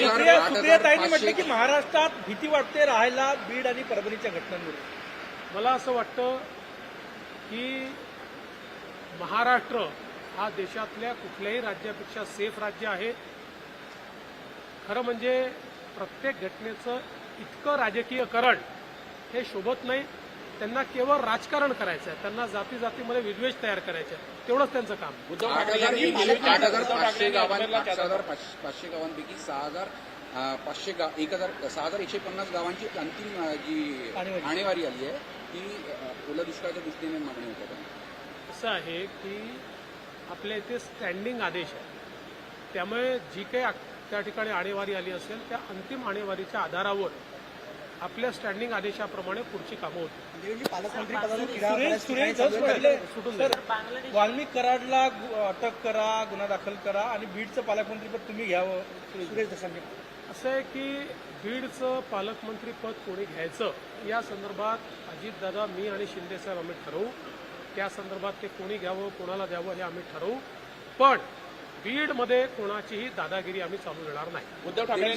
सुप्रिया म्हटलं की महाराष्ट्रात भीती वाटते राहायला बीड आणि परभणीच्या घटनांमुळे. मला असं वाटतं की महाराष्ट्र हा देशातल्या कुठल्याही राज्यापेक्षा सेफ राज्य आहे. खरं म्हणजे प्रत्येक घटनेचं इतकं राजकीयकरण हे शोभत नाही. त्यांना केवळ राजकारण करायचं आहे त्यांना जाती जातीमध्ये विद्वेष तयार करायचे आहे. तेवढंच त्यांचं काम. उद्धव आठ ठाकरे पाचशे गावांपैकी सहा हजार पाचशे गाव एक हजार सहा हजार एकशे पन्नास गावांची अंतिम जी आणेवारी. आली आहे ती अं, ओल्या दुष्काळाच्या दृष्टीने मागणी होत. असं आहे की आपल्या इथे स्टँडिंग आदेश आहे. त्यामुळे जी काही त्या ठिकाणी आणेवारी आली असेल त्या अंतिम आणेवारीच्या आधारावर आपल्या स्टँडिंग आदेशाप्रमाणे पुढची कामं सर वाल्मिक कराडला अटक करा गुन्हा दाखल करा आणि बीडचं पालकमंत्रीपद तुम्ही घ्यावं. सुरेश धसांनी असं आहे की बीडचं पालकमंत्रीपद कोणी घ्यायचं या संदर्भात अजितदादा मी आणि शिंदेसाहेब आम्ही ठरवू. त्या संदर्भात ते कोणी घ्यावं कोणाला द्यावं हे आम्ही ठरवू. पण बीडमध्ये कोणाचीही दादागिरी आम्ही चालू देणार नाही. उद्धव ठाकरे